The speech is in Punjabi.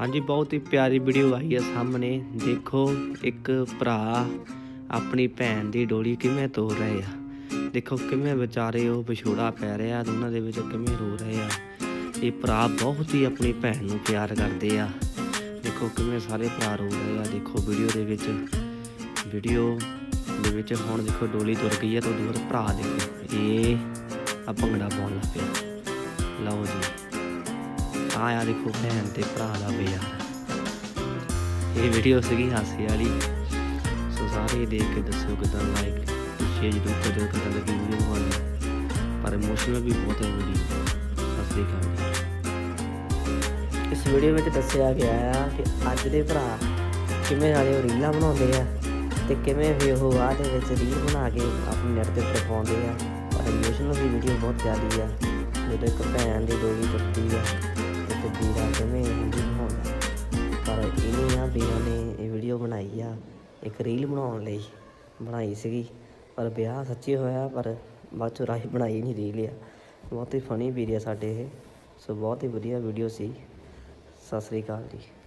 ਹਾਂਜੀ, ਬਹੁਤ ਹੀ ਪਿਆਰੀ ਵੀਡੀਓ ਆਈ ਹੈ ਸਾਹਮਣੇ। ਦੇਖੋ, ਇੱਕ ਭਰਾ ਆਪਣੀ ਭੈਣ ਦੀ ਡੋਲੀ ਕਿਵੇਂ ਤੋੜ ਰਹੇ ਆ। ਦੇਖੋ, ਕਿਵੇਂ ਵਿਚਾਰੇ ਉਹ ਵਿਛੋੜਾ ਪੈ ਰਿਹਾ ਉਹਨਾਂ ਦੇ ਵਿੱਚ ਕਿਵੇਂ ਰੋ ਰਹੇ ਆ। ਇਹ ਭਰਾ ਬਹੁਤ ਹੀ ਆਪਣੀ ਭੈਣ ਨੂੰ ਪਿਆਰ ਕਰਦੇ ਆ। ਦੇਖੋ, ਕਿਵੇਂ ਸਾਰੇ ਭਰਾ ਰੋ ਰਹੇ ਆ। ਦੇਖੋ ਵੀਡੀਓ ਦੇ ਵਿੱਚ ਵੀਡੀਓ ਦੇ ਵਿੱਚ ਹੁਣ ਦੇਖੋ, ਡੋਲੀ ਤੁਰ ਗਈ ਹੈ ਤੇ ਉਹਦੇ ਬਾਅਦ ਭਰਾ ਦੇਖੋ। ਇਹ ਆ ਭੰਗੜਾ ਪਾਉਣ ਲੱਗ ਪਿਆ। ਆਇਆ ਦੇਖੋ ਭੈਣ ਤੇ ਭਰਾ ਦਾ ਪਿਆਰ ਇਹ ਵੀਡੀਓ ਸੀਗੀ ਹਾਸੇ ਵਾਲੀ। ਸੋ ਸਾਰੇ ਦੇਖ ਕੇ ਦੱਸਿਓ ਕਿਦਾਂ ਲਾਈਕ ਸ਼ੇਅਰ ਜਰੂਰ ਕਰਿਓ ਕਿਦਾਂ ਲੱਗੀ ਵੀਡੀਓ ਤੁਹਾਨੂੰ ਪਰ ਇਮੋਸ਼ਨਲ ਵੀ ਬਹੁਤ ਹੈ ਵੀਡੀਓ ਸਤਿ ਸ੍ਰੀ ਅਕਾਲ ਇਸ ਵੀਡੀਓ ਵਿੱਚ ਦੱਸਿਆ ਗਿਆ ਆ ਕਿ ਅੱਜ ਦੇ ਭਰਾ ਕਿਵੇਂ ਨਾਲੇ ਉਹ ਰੀਲਾਂ ਬਣਾਉਂਦੇ ਆ ਤੇ ਕਿਵੇਂ ਵੀ ਉਹ ਬਾਅਦ ਦੇ ਵਿੱਚ ਰੀਲ ਬਣਾ ਕੇ ਆਪਣੇ ਨੈਟ ਤੇ ਪਾਉਂਦੇ ਆ। ਪਰ ਇਮੋਸ਼ਨਲ ਵੀ ਵੀਡੀਓ ਬਹੁਤ ਜ਼ਿਆਦੀ ਆ। ਜਦੋਂ ਇੱਕ ਭੈਣ ਦੀ ਡੋਲੀ ਟੁੱਟਦੀ ਵੀਡੀਓ ਬਣਾਈ ਆ, ਇੱਕ ਰੀਲ ਬਣਾਉਣ ਲਈ ਬਣਾਈ ਸੀਗੀ, ਪਰ ਵਿਆਹ ਸੱਚੀ ਹੋਇਆ, ਪਰ ਬਾਅਦ ਚੋਂ ਰਾਹੀ ਬਣਾਈ ਨਹੀਂ ਰੀਲ ਆ। ਬਹੁਤ ਹੀ ਫਨੀ ਵੀਡੀਓ ਸਾਡੇ ਇਹ, ਸੋ ਬਹੁਤ ਹੀ ਵਧੀਆ ਵੀਡੀਓ ਸੀ। ਸਤਿ ਸ੍ਰੀ ਅਕਾਲ ਜੀ।